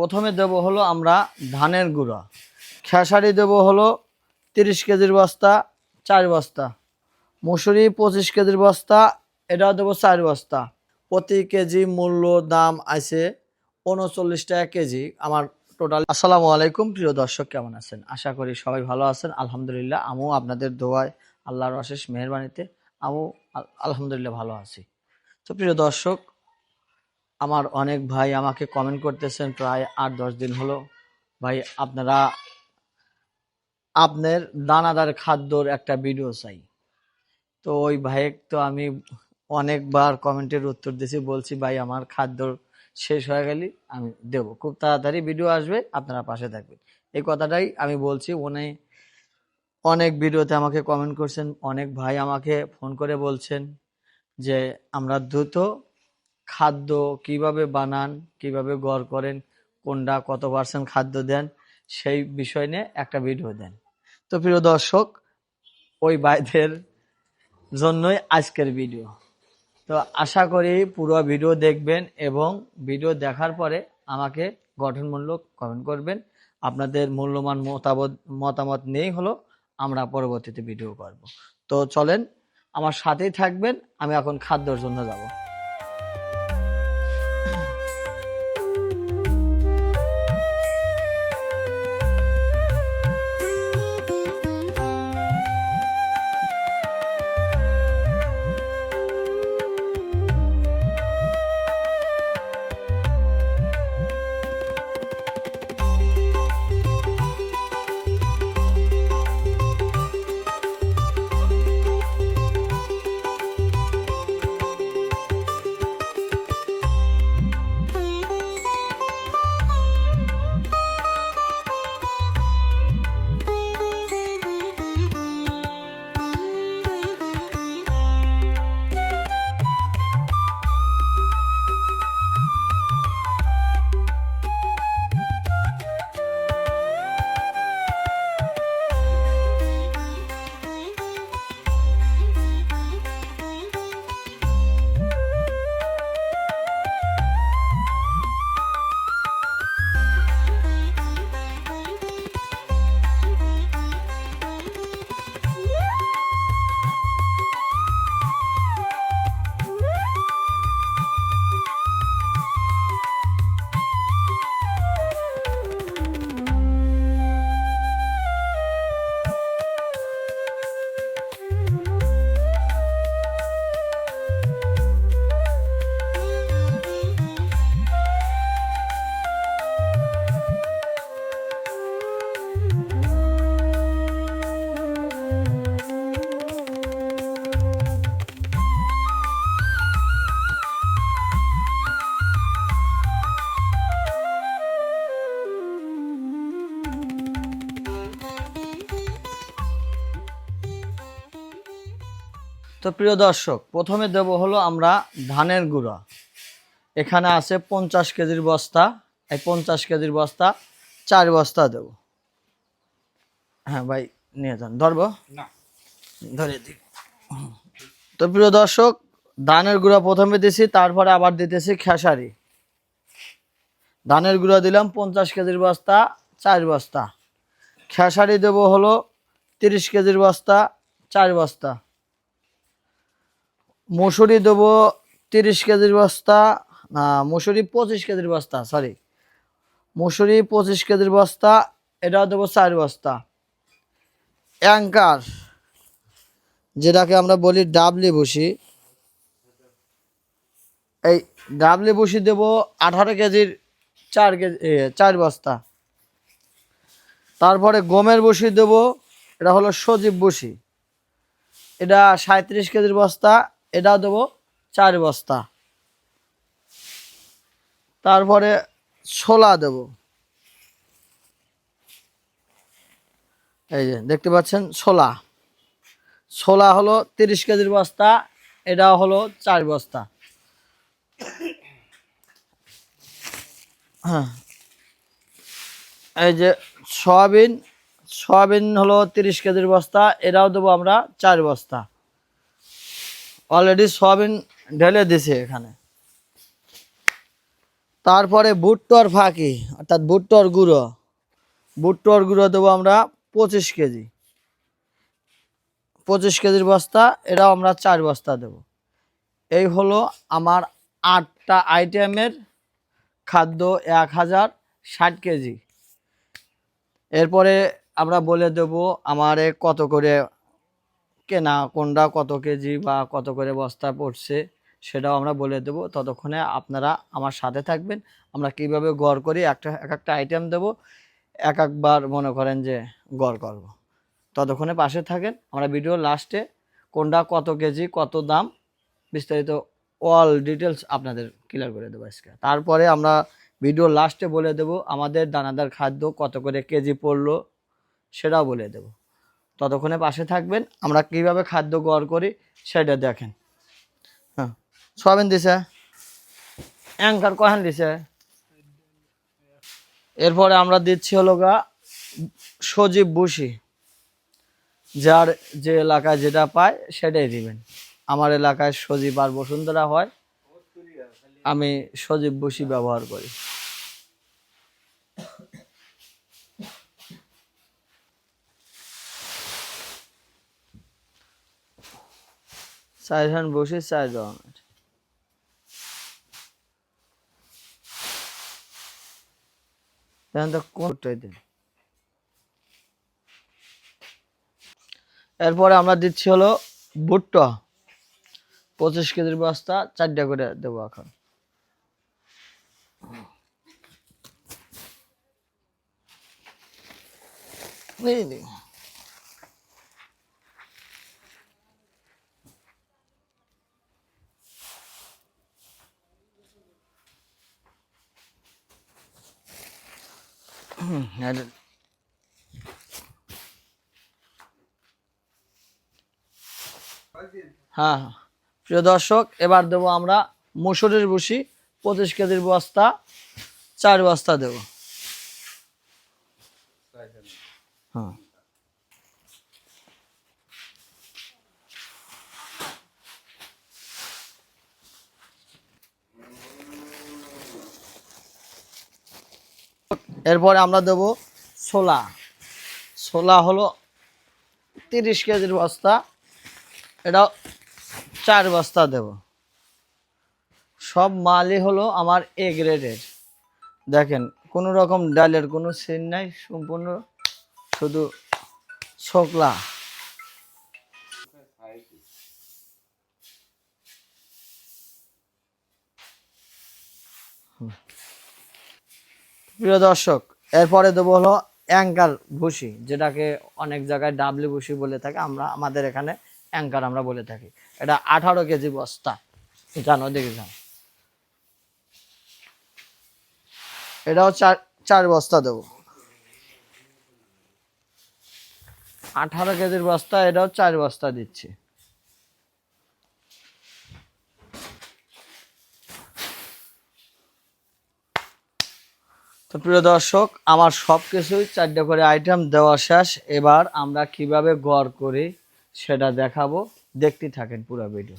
প্রথমে দেব হলো আমরা ধানের গুঁড়া। খেসারি দেব হলো তিরিশ কেজির বস্তা, চার বস্তা। মুসুরি পঁচিশ কেজির বস্তা, এটাও দেবো চার বস্তা। প্রতি কেজি মূল্য দাম আছে উনচল্লিশ টাকা কেজি। আমার টোটাল আসসালামু আলাইকুম, প্রিয় দর্শক, কেমন আছেন? আশা করি সবাই ভালো আছেন। আলহামদুলিল্লাহ, আমিও আপনাদের দোয়ায় আল্লাহর অশেষ মেহরবানিতে আমিও আলহামদুলিল্লাহ ভালো আছি। তো প্রিয় দর্শক আমার অনেক ভাই আমাকে কমেন্ট করতেছেন প্রায় আট, দশ দিন হলো। ভাই, আপনারা আপনার দানাদার খাদ্যর একটা ভিডিও চাই। তো ওই ভাইয়ের তো আমি অনেকবার কমেন্টের উত্তর দিয়েছি বলছি, ভাই, আমার খাদ্য শেষ হয়ে গেলে, আমি দেব। খুব তাড়াতাড়ি ভিডিও আসবে, আপনারা পাশে থাকবেন। এই কথাটাই আমি বলছি। উনি অনেক ভিডিওতে আমাকে কমেন্ট করছেন। অনেক ভাই আমাকে ফোন করে বলছেন যে, আমরা দ্রুত খাদ্য কীভাবে বানান, কীভাবে গড় করেন, কোনটা কত পার্সেন্ট খাদ্য দেন, সেই বিষয় নিয়ে একটা ভিডিও দেন। তো প্রিয় দর্শক, ওই বাইদের জন্যই আজকের ভিডিও তো আশা করি পুরো ভিডিও দেখবেন এবং ভিডিও দেখার পরে আমাকে গঠনমূলক কমেন্ট করবেন। আপনাদের মূল্যবান মতামত মতামত নেই হলো আমরা পরবর্তীতে ভিডিও করব। তো চলেন, আমার সাথেই থাকবেন, আমি এখন খাদ্যর জন্য যাব। তো প্রিয় দর্শক প্রথমে দেব হলো আমরা ধানের গুঁড়া। এখানে আছে পঞ্চাশ কেজির বস্তা। এই পঞ্চাশ কেজির বস্তা চার বস্তা দেব। হ্যাঁ ভাই নিয়ে যান। ধরবো? ধরে দিই। তো প্রিয় দর্শক ধানের গুঁড়া প্রথমে দিছি তারপরে আবার দিতেছি খেসারি। ধানের গুঁড়া দিলাম পঞ্চাশ কেজির বস্তা চার বস্তা। খেসারি দেব হলো তিরিশ কেজির বস্তা চার বস্তা। মুসুরি দেবো তিরিশ কেজির বস্তা, না, মুসুরি পঁচিশ কেজির বস্তা সরি মুসুরি পঁচিশ কেজির বস্তা, এটাও দেবো চার বস্তা। অ্যাঙ্কার, যেটাকে আমরা বলি ডাবলি ভুসি এই ডাবলি ভুসি দেবো আঠারো কেজির চার কেজি চার বস্তা। তারপরে গমের বসি দেবো, এটা হলো সজীব বসি এটা সাঁত্রিশ কেজির বস্তা এটাও দেবো চার বস্তা। তারপরে ছোলা দেব। এই যে, দেখতে পাচ্ছেন ছোলা। ছোলা হলো তিরিশ কেজির বস্তা, এটা হলো চার বস্তা। হ্যাঁ। এই যে সয়াবিন সয়াবিন হলো তিরিশ কেজির বস্তা, এটাও দেবো আমরা চার বস্তা। অলরেডি সয়াবিন ঢেলে দিছে এখানে। তারপরে ভুট্টোর ফাঁকি, অর্থাৎ ভুট্টোর গুঁড়ো। ভুট্টোর গুঁড়ো দেবো আমরা পঁচিশ কেজি। পঁচিশ কেজির বস্তা, এটাও আমরা চার বস্তা দেব। এই হলো আমার আটটা আইটেমের খাদ্য এক হাজার ষাট কেজি। এরপরে আমরা বলে দেব আমারে কত করে কেনা কোনটা কত কেজি বা কত করে বস্তা পড়ছে সেটাও আমরা বলে দেব। ততক্ষণে আপনারা আমার সাথে থাকবেন। আমরা কীভাবে গড় করি একটা, এক একটা আইটেম দেব। এক একবার মনে করেন যে গড় করব। ততক্ষণে পাশে থাকেন। আমরা ভিডিও লাস্টে কোনটা কত কেজি, কত দাম বিস্তারিত অল ডিটেলস আপনাদের ক্লিয়ার করে দেবো আজকে। তারপরে আমরা ভিডিও লাস্টে বলে দেব আমাদের দানাদার খাদ্য কত করে কেজি পড়ল সেটাও বলে দেব। ততক্ষণে পাশে থাকবেন। আমরা কীভাবে খাদ্য গড় করি সেটা দেখেন। হ্যাঁ সয়াবিন দিছে, অ্যাঙ্কার কখন দিছে। এরপরে আমরা দিচ্ছি হলো গা সজীব বুসি যার যে এলাকায় যেটা পায় সেটাই দিবেন। আমার এলাকায় সজীব আর বসুন্ধরা হয়, আমি সজীব বসি ব্যবহার করি। চারজন বসে দেখেন তো এরপরে আমরা দিচ্ছি হলো ভুট্টা। পঁচিশ কেজির বস্তা, চারটা করে দেবো এখন। এই হ্যাঁ হ্যাঁ। প্রিয় দর্শক, এবার দেবো আমরা মুসুরের ভুসি, পঁচিশ কেজির বস্তা, চার বস্তা দেব। হ্যাঁ। এরপরে আমরা দেব ছোলা। ছোলা হলো তিরিশ কেজির বস্তা। এটা চার বস্তা দেব। সব মালই হলো আমার এ গ্রেডের। দেখেন, কোনো রকম ডালের কোনো সিন নাই, সম্পূর্ণ শুধু ছোকলা। প্রিয় দর্শক, এরপরে দেবো হলো অ্যাঙ্কার ভুসি, যেটাকে অনেক জায়গায় ডাবলি ভুসি বলে থাকে, আমরা, আমাদের এখানে অ্যাঙ্কার আমরা বলে থাকি। এটা আঠারো কেজি বস্তা। জানো, দেখে যাও। এটাও চার চার বস্তা দেবো। আঠারো কেজির বস্তা, এটাও চার বস্তা দিচ্ছি। তো প্রিয় দর্শক, আমার সব কিছুই চারটে করে আইটেম দেওয়া শেষ। এবার আমরা কীভাবে গড় করি সেটা দেখাবো। দেখতে থাকেন পুরো ভিডিও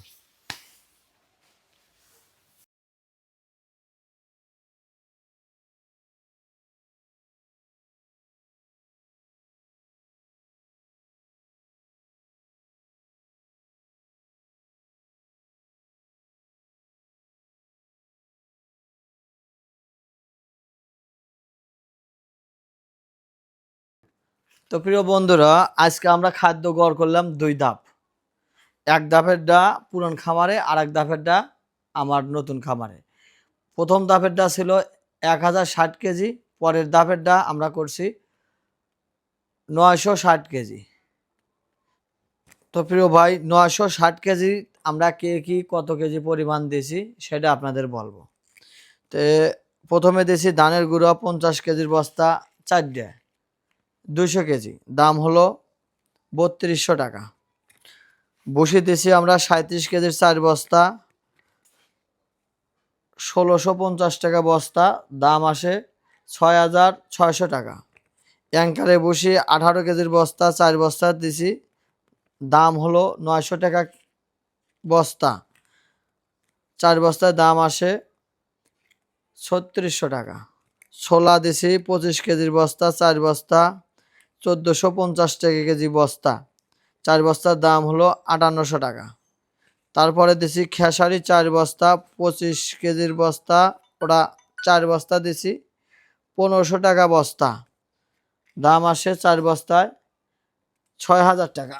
তো প্রিয় বন্ধুরা, আজকে আমরা খাদ্য গড় করলাম দুই ধাপ। এক ধাপেরটা পুরন খামারে আর এক ধাপেরটা আমার নতুন খামারে। প্রথম ধাপেরটা ছিল এক হাজার ষাট কেজি, পরের ধাপেরটা আমরা করছি নয়শো ষাট কেজি। তো প্রিয় ভাই, নয়শো ষাট কেজি আমরা কে কি, কত কেজি পরিমাণ দিয়েছি, সেটা আপনাদের বলব। তো প্রথমে দিয়েছি ধানের গুঁড়া পঞ্চাশ কেজির বস্তা চারটে দুশো কেজি। দাম হলো বত্রিশশো টাকা। বসিতেছি আমরা সাঁত্রিশ কেজির চার বস্তা। ষোলোশো পঞ্চাশ টাকা বস্তা। দাম আসে ছয় হাজার ছয়শো টাকা। অ্যাঙ্কারে বসি আঠারো কেজির বস্তা, চার বস্তা দিছি। দাম হলো নয়শো টাকা বস্তা। চার বস্তার দাম আসে ছত্রিশশো টাকা। ছোলা দিছি পঁচিশ কেজির বস্তা, চার বস্তা। চোদ্দোশো পঞ্চাশ টাকা কেজি বস্তা। চার বস্তার দাম হলো আটান্নশো টাকা। তারপরে দিছি খেসারি চার বস্তা, পঁচিশ কেজির বস্তা, ওটা চার বস্তা দিছি, পনেরোশো টাকা বস্তা। দাম আসে চার বস্তায় ছয় হাজার টাকা।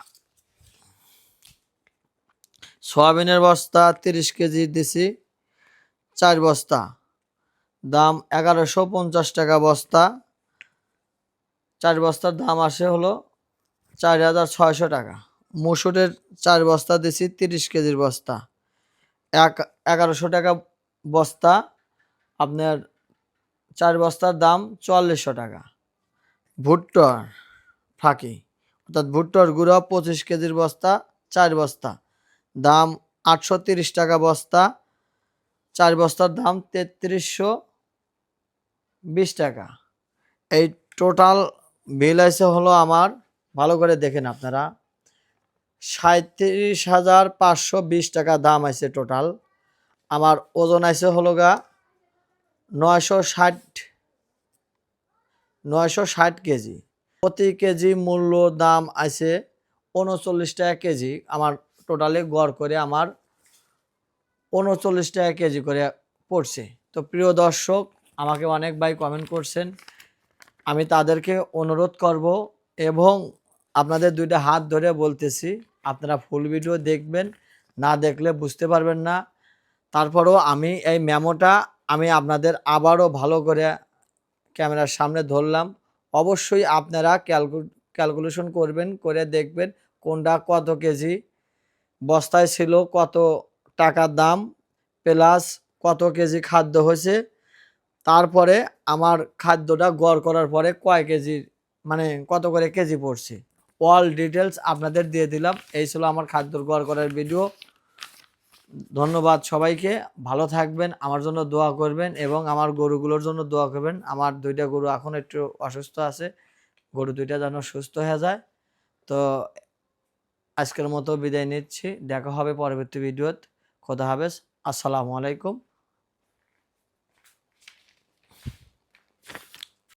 সয়াবিনের বস্তা তিরিশ কেজি দিছি, চার বস্তা। দাম এগারোশো পঞ্চাশ টাকা বস্তা। চার বস্তার দাম আসে হলো চার হাজার ছয়শো টাকা। মুসুরের চার বস্তা দিছি তিরিশ কেজির বস্তা। এক, এগারোশো টাকা বস্তা, আপনার চার বস্তার দাম চুয়াল্লিশশো টাকা। ভুট্টার ফাঁকি, অর্থাৎ ভুট্টার গুঁড়ো পঁচিশ কেজির বস্তা, চার বস্তা। দাম আটশো তিরিশ টাকা বস্তা, চার বস্তার দাম তেত্রিশশো বিশ টাকা। এই টোটাল বিল আছে হলো আমার, ভালো করে দেখেন আপনারা সাঁত্রিশ হাজার পাঁচশো বিশ টাকা দাম আছে টোটাল। আমার ওজন আছে হলো গা নয়শো ষাট নয়শো ষাট কেজি। প্রতি কেজি মূল্য দাম আছে উনচল্লিশ টাকা কেজি। আমার টোটালে গড় করে আমার উনচল্লিশ টাকা কেজি করে পড়ছে। তো প্রিয় দর্শক, আমাকে অনেক ভাই কমেন্ট করছেন। আমি তাদেরকে অনুরোধ করব এবং আপনাদের দুইটা হাত ধরে বলতেছি, আপনারা ফুল ভিডিও দেখবেন, না দেখলে বুঝতে পারবেন না। তারপরেও আমি এই মেমোটা আমি আপনাদের আবারও ভালো করে ক্যামেরার সামনে ধরলাম। অবশ্যই আপনারা ক্যালকু ক্যালকুলেশন করবেন, করে দেখবেন কোনটা কত কেজি, বস্তায় ছিল কত টাকার দাম প্লাস কত কেজি খাদ্য হয়েছে তারপরে আমার খাদ্যটা গড় করার পরে কয় কেজি মানে কত করে কেজি পড়ছে? অল ডিটেলস আপনাদের দিয়ে দিলাম। এই ছিল আমার খাদ্যর গড় করার ভিডিও ধন্যবাদ সবাইকে। ভালো থাকবেন, আমার জন্য দোয়া করবেন এবং আমার গরুগুলোর জন্য দোয়া করবেন। আমার দুইটা গরু এখন একটু অসুস্থ আছে, গরু দুইটা যেন সুস্থ হয়ে যায়। তো আজকের মতো বিদায় নিচ্ছি। দেখা হবে পরবর্তী ভিডিওতে খোদা হাফেজ। আসসালামু আলাইকুম।